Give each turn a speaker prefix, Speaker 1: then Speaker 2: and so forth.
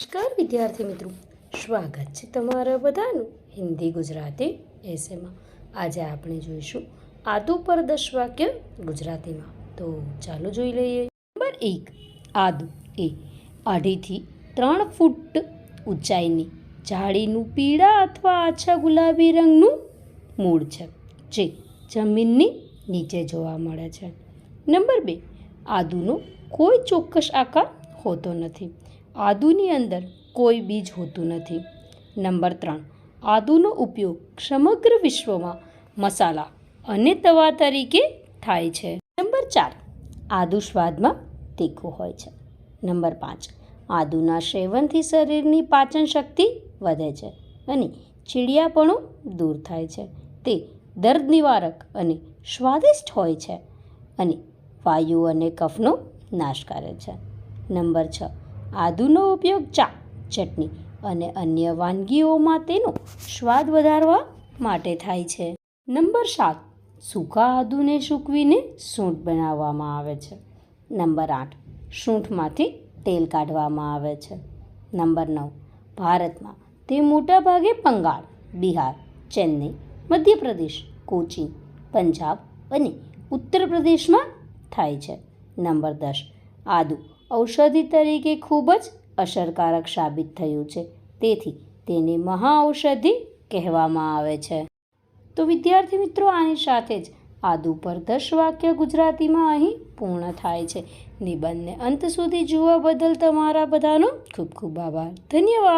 Speaker 1: નમસ્કાર વિદ્યાર્થી મિત્રો. સ્વાગત છે તમારા બધાનું હિન્દી ગુજરાતી એસેમાં આજે આપણે જોઈશું આદુ પર દસ વાક્ય ગુજરાતીમાં. તો ચાલો જોઈ લઈએ. નંબર એક. આદુ એ અઢીથી ત્રણ ફૂટ ઊંચાઈની જાળીનું પીળા અથવા આછા ગુલાબી રંગનું મૂળ છે, જે જમીનની નીચે જોવા મળે છે. નંબર બે. આદુનો કોઈ ચોક્કસ આકાર હોતો નથી. આદુની અંદર કોઈ બીજ હોતું નથી. નંબર ત્રણ, આદુનો ઉપયોગ સમગ્ર વિશ્વમાં મસાલા અને તવા તરીકે થાય છે. નંબર ચાર, આદુ સ્વાદમાં તીખું હોય છે. નંબર પાંચ, આદુના સેવનથી શરીરની પાચન શક્તિ વધે છે અને ચીડિયાપણું દૂર થાય છે. તે દર્દ નિવારક અને સ્વાદિષ્ટ હોય છે અને વાયુ અને કફનો નાશ કરે છે. નંબર છ આદુનો ઉપયોગ ચા, ચટણી અને અન્ય વાનગીઓમાં તેનો સ્વાદ વધારવા માટે થાય છે. નંબર સાત, સૂકા આદુને સૂકવીને સૂંઠ બનાવવામાં આવે છે. નંબર આઠ, સૂંઠમાંથી તેલ કાઢવામાં આવે છે. નંબર નવ, ભારતમાં તે મોટાભાગે બંગાળ, બિહાર, ચેન્નઈ, મધ્યપ્રદેશ કોચી પંજાબ અને ઉત્તર પ્રદેશમાં થાય છે. નંબર દસ આદુ ઔષધિ તરીકે ખૂબ જ અસરકારક સાબિત થયું છે. તેથી તેને મહાઔષધિ કહેવામાં આવે છે. તો વિદ્યાર્થી મિત્રો, આની સાથે જ આદુ પર દસ વાક્ય ગુજરાતીમાં અહીં પૂર્ણ થાય છે. નિબંધને અંત સુધી જોવા બદલ તમારા બધાનો ખૂબ ખૂબ આભાર. ધન્યવાદ.